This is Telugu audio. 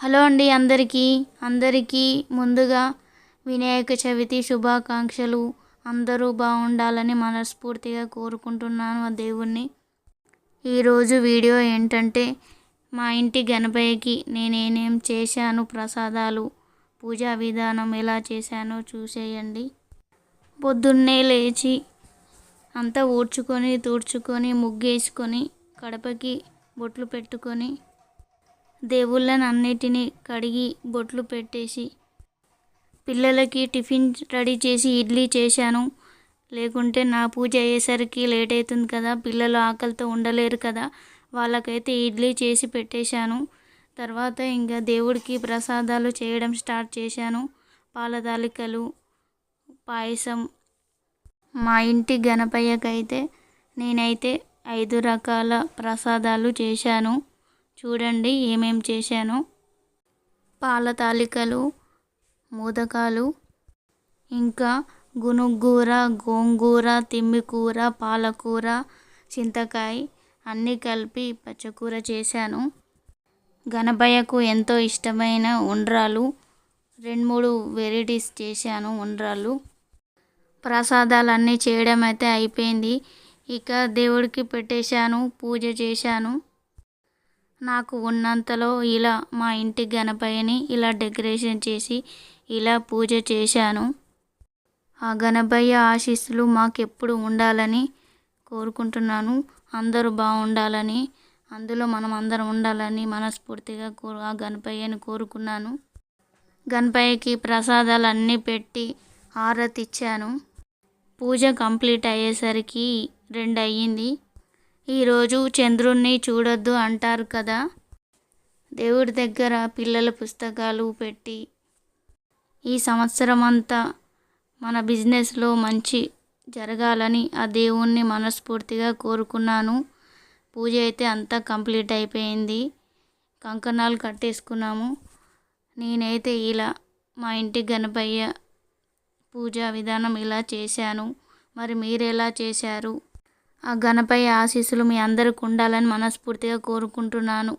హలో అండి అందరికీ. అందరికీ ముందుగా వినాయక చవితి శుభాకాంక్షలు. అందరూ బాగుండాలని మనస్ఫూర్తిగా కోరుకుంటున్నాను ఆ దేవుణ్ణి. ఈరోజు వీడియో ఏంటంటే మా ఇంటి గణపయ్యకి నేనేనేం చేశాను ప్రసాదాలు పూజా విధానం ఎలా చేశానో చూసేయండి. పొద్దున్నే లేచి అంతా ఊడ్చుకొని తూడ్చుకొని ముగ్గేసుకొని కడపకి బొట్లు పెట్టుకొని దేవుళ్ళనన్నిటినీ కడిగి బొట్లు పెట్టేసి పిల్లలకి టిఫిన్ రెడీ చేసి ఇడ్లీ చేశాను. లేకుంటే నా పూజ అయ్యేసరికి లేట్ అవుతుంది కదా పిల్లలు ఆకలితో ఉండలేరు కదా వాళ్ళకైతే ఇడ్లీ చేసి పెట్టేశాను. తర్వాత ఇంకా దేవుడికి ప్రసాదాలు చేయడం స్టార్ట్ చేశాను. పాలదాలికలు పాయసం. మా ఇంటి గణపయ్యకైతే నేనైతే ఐదు రకాల ప్రసాదాలు చేశాను. చూడండి ఏమేం చేశాను. పాల తాలికలు మోదకాలు ఇంకా గునుగూర గోంగూర తిమ్మికూర పాలకూర చింతకాయ అన్నీ కలిపి పచ్చకూర చేశాను. గణపయ్యకు ఎంతో ఇష్టమైన ఉండ్రాలు రెండు మూడు వెరైటీస్ చేశాను ఉండ్రాలు ప్రసాదాలన్నీ చేయడం అయితే అయిపోయింది. ఇక దేవుడికి పెట్టేశాను పూజ చేశాను. నాకు ఉన్నంతలో ఇలా మా ఇంటి గణపయ్యని ఇలా డెకరేషన్ చేసి ఇలా పూజ చేశాను. ఆ గణపయ్య ఆశీస్సులు మాకెప్పుడు ఉండాలని కోరుకుంటున్నాను. అందరూ బాగుండాలని అందులో మనం అందరం ఉండాలని మనస్ఫూర్తిగా కోరు ఆ గణపయ్యని కోరుకున్నాను. గణపయ్యకి ప్రసాదాలు అన్నీ పెట్టి హారతి ఇచ్చాను పూజ కంప్లీట్ అయ్యేసరికి రెండు అయ్యింది ఈరోజు చంద్రుణ్ణి చూడొద్దు అంటారు కదా. దేవుడి దగ్గర పిల్లల పుస్తకాలు పెట్టి ఈ సంవత్సరం అంతా మన బిజినెస్లో మంచి జరగాలని ఆ దేవుణ్ణి మనస్ఫూర్తిగా కోరుకున్నాను. పూజ అయితే అంతా కంప్లీట్ అయిపోయింది. కంకణాలు కట్టేసుకున్నాము. నేనైతే ఇలా మా ఇంటి గణపయ్య పూజా విధానం ఇలా చేశాను. మరి మీరు ఎలా చేశారు? ఆ గణపయ్య ఆశీస్సులు మీ అందరికి ఉండాలని మనస్ఫూర్తిగా కోరుకుంటున్నాను.